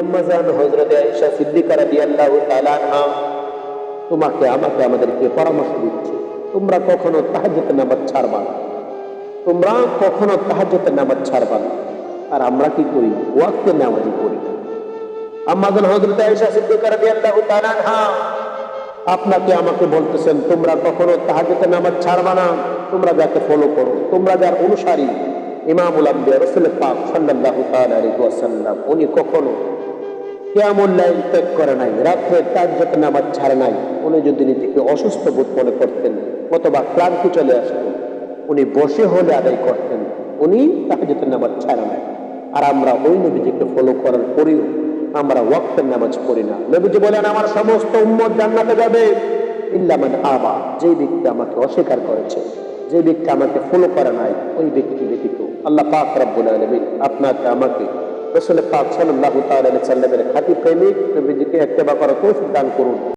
আম্মাজান হযরত আয়েশা সিদ্দিকা রাদিয়াল্লাহু তাআলা আনহা, তোমাকে, আমাকে আমাদেরকে পরামর্শ দিচ্ছে, তোমরা কখনো তাহাজ্জুদ নামাজ ছাড়বা না। তোমরা কখনো তাহাজ্জুদের নামাজ ছাড়বা না। আর আমরা কি করি? ওয়াক্তে নামাজি করি আম্মাজান হযরত আয়েশা সিদ্দিকা রাদিয়াল্লাহু তাআলা আনহা, আপনাকে আমাকে বলতেছেন, তোমরা কখনো তাহাজ্জুদের নামাজ ছাড়বা না। তোমরা যাকে ফলো করো, তোমরা যার অনুসারী, ইমামুল আম্বিয়া রাসূল পাক আলাইহি ওয়াসাল্লাম, উনি কখনো কেমন লাইন ত্যাগ করে নাই, রাত্রে তাহাজ্জুদ নামাজ ছাড়ে নাই, উনি যদি নিজেকে অসুস্থ বোধ মনে করতেন, অথবা ক্লান্তি চলে আসতো, উনি বসে হলে আদায় করতেন, উনি তাহাজ্জুদের নামাজ ছাড়ে নাই। আর আমরা ওই নবীজিকে ফলো করার পরেও আমরা ওয়াক্তের নামাজ পড়ি না। নবীজি বলেন, আমার সমস্ত উম্মত জান্নাতে যাবে। ইল্লামান আবা, যে ব্যক্তি আমাকে অস্বীকার করেছে, যে ব্যক্তি আমাকে ফলো করে নাই, ওই ব্যক্তি ব্যতীত। আল্লাহ পাক রব্বুল আলামিন আপনাকে আমাকে রসুল পাক সাল্লাহ তাল্লামের খাতি প্রেমিক নবীজিকে ইত্তেবা করার তৌফিক দান করুন।